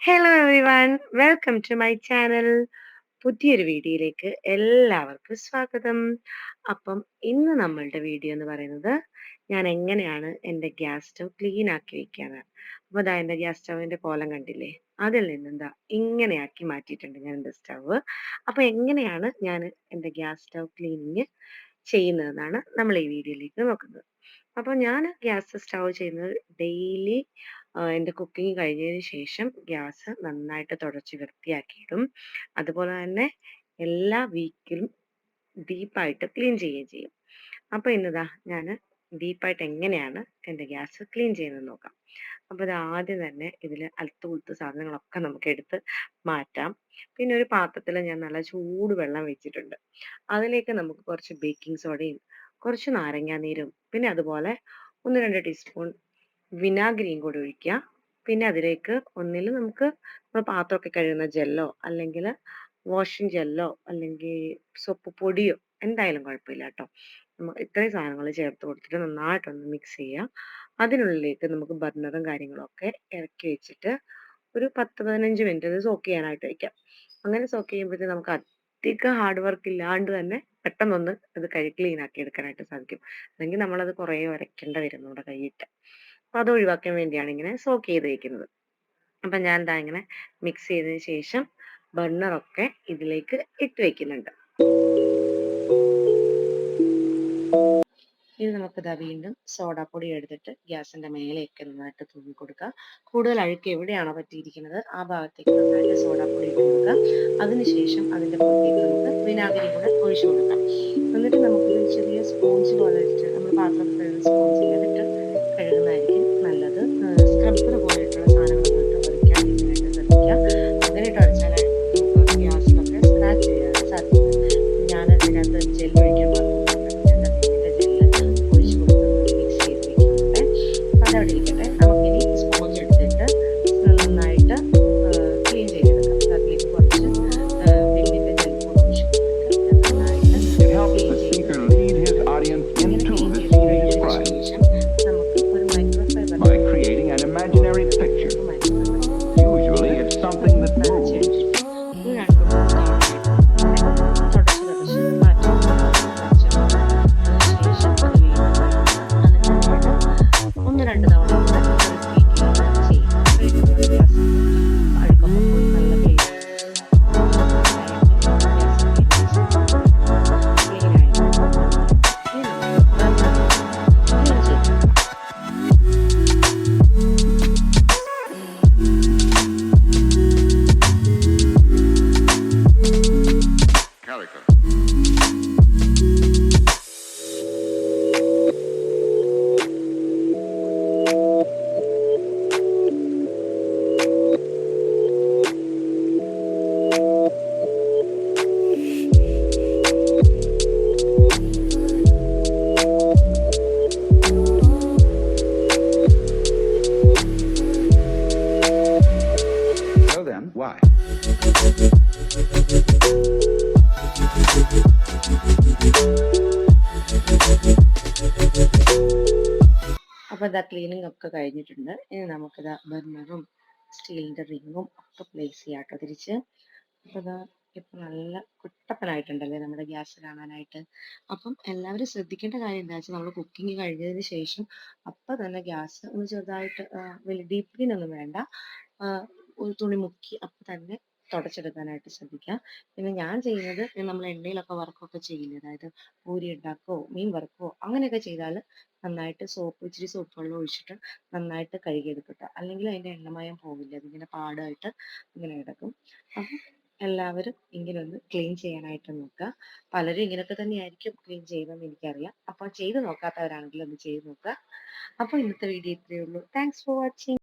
Hello everyone welcome to my channel പുതിയൊരു വീഡിയോയിലേക്ക് എല്ലാവർക്കും സ്വാഗതം. അപ്പം ഇന്ന് നമ്മളുടെ വീഡിയോ എന്ന് പറയുന്നത് ഞാൻ എങ്ങനെയാണ് എന്റെ ഗ്യാസ് സ്റ്റവ് ക്ലീൻ ആക്കി വെക്കാറ് അപ്പോൾ അതാ എന്റെ ഗ്യാസ് സ്റ്റവിന്റെ കോലം കണ്ടില്ലേ? അതിൽ നിന്നെന്താ ഇങ്ങനെയാക്കി മാറ്റിയിട്ടുണ്ട് ഞാൻ എന്റെ സ്റ്റവ് അപ്പോൾ എങ്ങനെയാണ് ഞാൻ എന്റെ ഗ്യാസ് സ്റ്റവ് ക്ലീനിങ് ചെയ്യുന്നതെന്നാണ് നമ്മൾ ഈ വീഡിയോയിലേക്ക് നോക്കുന്നത്. അപ്പോൾ ഞാൻ ഗ്യാസ് സ്റ്റവ് ചെയ്യുന്നത് ഡെയിലി എന്റെ കുക്കിംഗ് കഴിഞ്ഞതിന് ശേഷം ഗ്യാസ് നന്നായിട്ട് തുടച്ച് വൃത്തിയാക്കിയിടും. അതുപോലെ തന്നെ എല്ലാ വീക്കിലും ഡീപ്പായിട്ട് ക്ലീൻ ചെയ്യുകയും ചെയ്യും. അപ്പോൾ ഇന്നതാ ഞാൻ ഡീപ്പായിട്ട് എങ്ങനെയാണ് എന്റെ ഗ്യാസ് ക്ലീൻ ചെയ്യുന്നത് നോക്കാം. അപ്പോൾ ഇത് ആദ്യം തന്നെ ഇതിൽ അലത്ത് കുളുത്ത് സാധനങ്ങളൊക്കെ നമുക്ക് എടുത്ത് മാറ്റാം. പിന്നെ ഒരു പാത്രത്തിൽ ഞാൻ നല്ല ചൂട് വെള്ളം വെച്ചിട്ടുണ്ട്. അതിലേക്ക് നമുക്ക് കുറച്ച് ബേക്കിംഗ് സോഡയും കുറച്ച് നാരങ്ങാനീരും പിന്നെ അതുപോലെ ഒന്ന് രണ്ട് ടീസ്പൂൺ വിനാഗിരിയും കൂടി ഒഴിക്കുക. പിന്നെ അതിലേക്ക് ഒന്നിൽ നമുക്ക് നമ്മൾ പാത്രമൊക്കെ കഴുകുന്ന ജെല്ലോ അല്ലെങ്കിൽ വാഷിംഗ് ജെല്ലോ അല്ലെങ്കിൽ സോപ്പ് പൊടിയോ എന്തായാലും കുഴപ്പമില്ല കേട്ടോ. ഇത്രയും സാധനങ്ങൾ ചേർത്ത് കൊടുത്തിട്ട് നന്നായിട്ടൊന്ന് മിക്സ് ചെയ്യുക. അതിനുള്ളിലേക്ക് നമുക്ക് ബർണറും കാര്യങ്ങളൊക്കെ ഇറക്കി വെച്ചിട്ട് ഒരു പത്ത് പതിനഞ്ച് മിനിറ്റ് അത് സോക്ക് ചെയ്യാനായിട്ട് വയ്ക്കാം അങ്ങനെ സോക്ക് ചെയ്യുമ്പോഴത്തേക്ക് നമുക്ക് അധികം ഹാർഡ് വർക്ക് ഇല്ലാണ്ട് തന്നെ പെട്ടെന്നൊന്ന് അത് കഴി ക്ലീൻ ആക്കി എടുക്കാനായിട്ട് സാധിക്കും. അല്ലെങ്കിൽ നമ്മളത് കുറേ ഉരയ്ക്കേണ്ട വരും നമ്മുടെ കൈയിട്ട് അപ്പോൾ അത് ഒഴിവാക്കാൻ വേണ്ടിയാണ് ഇങ്ങനെ സോക്ക് ചെയ്ത് വയ്ക്കുന്നത് അപ്പം ഞാൻ എന്താ ഇങ്ങനെ മിക്സ് ചെയ്തതിന് ശേഷം ബർണറൊക്കെ ഇതിലേക്ക് ഇട്ട് വെക്കുന്നുണ്ട്. ഇനി നമുക്കിതാ വീണ്ടും സോഡാപ്പൊടി എടുത്തിട്ട് ഗ്യാസിന്റെ മേലെയൊക്കെ നന്നായിട്ട് തൂങ്ങി കൊടുക്കുക. കൂടുതൽ അഴുക്ക് എവിടെയാണോ പറ്റിയിരിക്കുന്നത് ആ ഭാഗത്തേക്ക് നന്നായിട്ട് സോഡാപ്പൊടി ഇട്ട് കൊടുക്കുക. അതിനുശേഷം അതിന്റെ പുറത്തേക്ക് നമുക്ക് വിനാഗിരി കൂടെ ഒഴിച്ചു കൊടുക്കാം. എന്നിട്ട് നമുക്ക് ചെറിയ സ്പോഞ്ച് പോലെ വെച്ചിട്ട് നമ്മൾ പാത്രത്തിൽ സ്പോഞ്ച് അതിട്ട് കഴുകുന്നതായിരിക്കും. സ്ക്രബ്ബർ പോലെയുള്ള സാധനങ്ങളൊക്കെ ഇട്ട് പറിക്കാതിരിക്കാനായിട്ട് ശ്രമിക്കുക അങ്ങനെ ഇട്ട് അടിച്ചാൽ നമുക്ക് ഗ്യാസിലൊക്കെ സ്ക്രാച്ച് ചെയ്യാൻ സാധിക്കും. ഞാൻ അതിനകത്ത് ജെൽ why? അപ്പോൾ ഇതാ ക്ലീനിങ് ഒക്കെ കഴിഞ്ഞിട്ടുണ്ട്. ഇനി നമുക്കിതാ ബർണറും സ്റ്റീലിന്റെ റിങ്ങും ഒക്കെ പ്ലേസ് ചെയ്യാം കേട്ടോ തിരിച്ച്. അപ്പോൾ ഇതാ ഇപ്പം നല്ല കുട്ടപ്പനായിട്ടുണ്ടല്ലേ നമ്മുടെ ഗ്യാസ് കാണാനായിട്ട്. അപ്പം എല്ലാവരും ശ്രദ്ധിക്കേണ്ട കാര്യം എന്താ വെച്ചാൽ നമ്മൾ കുക്കിംഗ് കഴിഞ്ഞതിന് ശേഷം അപ്പം തന്നെ ഗ്യാസ് ഒന്ന് ചെറുതായിട്ട് വലിയ ഡീപ്പ് ക്ലീൻ ഒന്നും വേണ്ട. ഒരു തുണി മുക്കി അപ്പം തന്നെ തുടച്ചെടുക്കാനായിട്ട് ശ്രദ്ധിക്കുക. പിന്നെ ഞാൻ ചെയ്യുന്നത് നമ്മൾ എണ്ണയിലൊക്കെ വർക്കൊക്കെ ചെയ്യില്ല? അതായത് പൂരി ഉണ്ടാക്കുകയോ മീൻ വറുക്കുകയോ അങ്ങനെയൊക്കെ ചെയ്താൽ നന്നായിട്ട് സോപ്പ് ഇച്ചിരി സോപ്പ് വെള്ളം ഒഴിച്ചിട്ട് നന്നായിട്ട് കഴുകിയെടുക്കട്ടെ. അല്ലെങ്കിൽ അതിന്റെ എണ്ണമയം പോവില്ല. അതിങ്ങനെ പാടായിട്ട് ഇങ്ങനെ കിടക്കും. അപ്പം എല്ലാവരും ഇങ്ങനെ ഒന്ന് ക്ലീൻ ചെയ്യാനായിട്ട് നോക്കുക. പലരും ഇങ്ങനെയൊക്കെ തന്നെയായിരിക്കും ക്ലീൻ ചെയ്യുന്നതെന്ന് എനിക്കറിയാം. അപ്പോൾ ചെയ്ത് നോക്കാത്തവരാണെങ്കിൽ ഒന്ന് ചെയ്ത് നോക്കുക. അപ്പോൾ ഇന്നത്തെ വീഡിയോ ഇത്രയേ ഉള്ളൂ. Thanks for watching